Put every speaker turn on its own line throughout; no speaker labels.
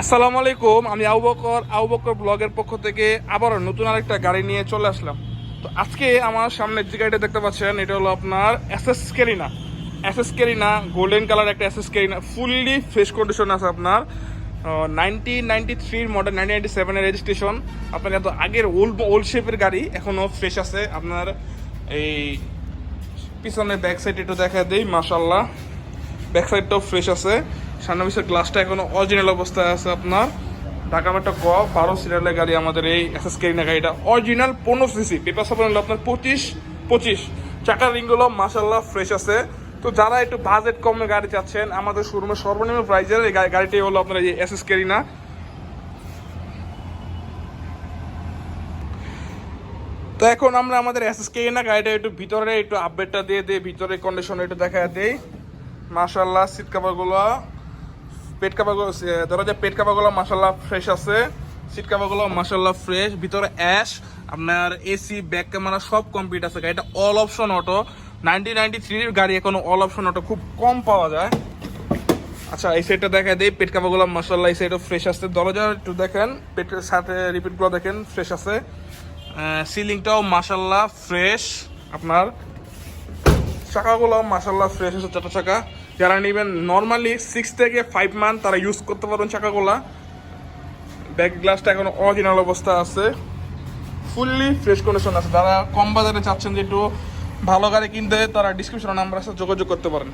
আসসালামু আলাইকুম, আমি আবু বকর। আবু বকর ব্লগের পক্ষ থেকে আবারও নতুন আরেকটা গাড়ি নিয়ে চলে আসলাম। তো আজকে আমার সামনে যে গাড়িটা দেখতে পাচ্ছেন, এটা হলো আপনার SS Carina SS Carina golden colour একটা SS Carina fully fresh condition আছে আপনার। নাইনটিন নাইনটি থ্রির মডেল নাইনটিন নাইনটি সেভেনের রেজিস্ট্রেশন আপনার এত আগের ওল্ড ওল্ড শেপের গাড়ি এখনও ফ্রেশ আছে। আপনার এই পিছনের ব্যাক সাইড একটু দেখা দেই মাশাল্লাহ ব্যাক সাইডটাও ফ্রেশ আছে। সামনে পিছের গ্লাসটা এখনও অরিজিনাল অবস্থায় আছে আপনার। ঢাকা মেট্রো ক, বারো সিরিয়ালের গাড়ি আমাদের এই এসএস কেরিনা গাড়িটা। অরিজিনাল পনেরো সিসি পেপার সাপোর্ট হলো আপনার পঁচিশ পঁচিশ। চাকার রিংগুলো মাসাল্লাহ ফ্রেশ আছে। তো যারা একটু বাজেট কমে গাড়ি চাচ্ছেন, আমাদের শোরুমের সর্বনিম্ন প্রাইজের এই গাড়িটি হলো আপনার এই এসএস কেরিনা তো এখন আমরা আমাদের এসএস কেরিনা গাড়িটা একটু ভিতরে একটু আপডেটটা দিয়ে দিই, ভিতরে কন্ডিশন একটু দেখা দেই। মাশাল্লাহ সিট কাভারগুলো পেট কাভারগুলো দরজা পেট কাভারগুলো মাশাল্লাহ ফ্রেশ আছে সিট কাভারগুলো মাশাল্লাহ ফ্রেশ ভিতরে অ্যাশ আপনার এসি ব্যাক ক্যামেরা সব কমপ্লিট আছে। গাড়িটা all option auto nineteen ninety থ্রির গাড়ি এখনও অল অপশন অটো খুব কম পাওয়া যায়। আচ্ছা এই সাইডটা দেখা দেই, পেট কাভারগুলো মাশাল্লাহ এই সাইডও ফ্রেশ আছে। দরজা একটু দেখেন পেটের সাথে রিপিটগুলো দেখেন ফ্রেশ আছে। সিলিংটাও মাশাল্লাহ ফ্রেশ আপনার চাকাগুলো মাসাল্লাহ ফ্রেশ আছে চারটা চাকা। যারা নেবেন নর্মালি সিক্স থেকে ফাইভ মান্থ তারা ইউজ করতে পারবেন চাকাগুলা। ব্যাক গ্লাসটা এখন অরিজিনাল অবস্থা আছে। ফুললি ফ্রেশ কন্ডিশন আছে। যারা কম বাজারে চাচ্ছেন যে একটু ভালো গাড়ি কিনতে, তারা ডিসক্রিপশন নাম্বার আছে, যোগাযোগ করতে পারেন।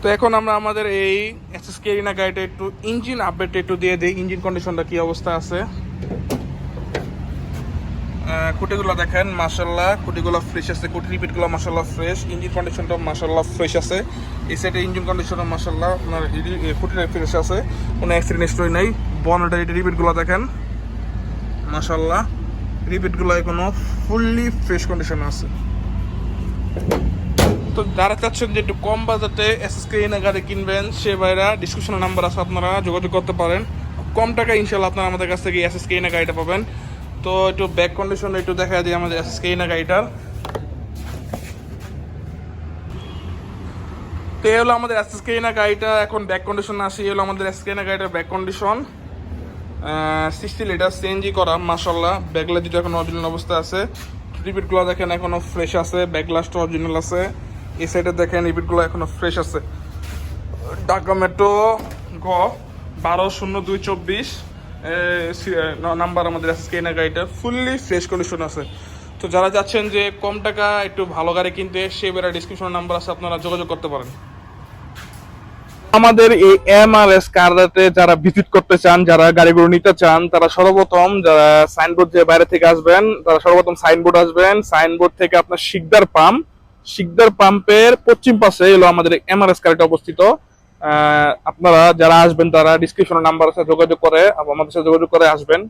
তো এখন আমরা আমাদের এই এসএস কেরিনা গাড়িটা একটু ইঞ্জিন আপডেট একটু দিয়ে দিই। ইঞ্জিন কন্ডিশনটা কি অবস্থা আছে? কুটিগুলো দেখেন মাসাল্লাহ কুটিগুলো ফ্রেশ আছে কুটি রিপিটগুলো মাসাল্লাহ ফ্রেশ ইঞ্জিন কন্ডিশনটা মাসাল্লাহ ফ্রেশ আছে। এই সাইডে ইঞ্জিন কন্ডিশনটা মাসাল্লাহ আপনার কুটিটা ফ্রেশ আছে, কোনো অ্যাক্সিডেন্ট হিস্টরি নেই। বনেটের এই রিপিটগুলো দেখেন মাসাল্লাহ রিপিটগুলো এখনও ফুললি ফ্রেশ কন্ডিশনে আছে। তো যারা চাচ্ছেন যে একটু কম বাজেটে এসএসকে এনে গাড়ি কিনবেন, সে ভাইরা ডিসক্রিপশনে নাম্বার আছে, আপনারা যোগাযোগ করতে পারেন। কম টাকা ইনশাল্লাহ আপনারা আমাদের কাছ থেকে এসএসকে এনে গাড়িটা পাবেন। তো একটু ব্যাক কন্ডিশন একটু দেখা দিই আমাদের এনে গাড়িটার। তো এই হলো আমাদের এনে গাড়িটা, এখন ব্যাক কন্ডিশন আসি এই হলো আমাদের এসএসকে গাড়িটার back condition sixty litre CNG করা মাসাল্লাহ ব্যাগলা দুটো এখন অরিজিনাল অবস্থা আছে। রিপিটগুলো দেখেন এখনও ফ্রেশ আছে ব্যাগলাসটা অরিজিনাল আছে। এই সাইডে দেখেন রিপিটগুলো এখনও ফ্রেশ আছে। ঢাকা মেট্রো গ বারো শূন্য দুই চব্বিশ। নাম্বার আমাদের আছে স্কেনা গাড়িটা। ফুললি ফ্রেশ কন্ডিশন আছে। তো যারা যাচ্ছেন যে কম টাকা, একটু ভালো গাড়ি কিনতে সে বেড়া ডিসক্রিপশন নাম্বার আছে, আপনারা যোগাযোগ করতে পারেন। আমাদের এই এম আর এস কারদাতে যারা ভিজিট করতে চান, যারা গাড়িগুলো নিতে চান, তারা সর্বপ্রথম যারা সাইনবোর্ড যে বাইরে থেকে আসবেন, তারা সর্বপ্রথম সাইনবোর্ড আসবেন। সাইনবোর্ড থেকে আপনার শিকদার পাম্প শিকদার পাম্পের পশ্চিম পাশে এলো আমাদের এম আর এস গাড়িটা অবস্থিত। আপনারা যারা আসবেন তারা ডিসক্রিপশনের নাম্বার আছে যোগাযোগ করে আমাদের সাথে যোগাযোগ করে আসবেন।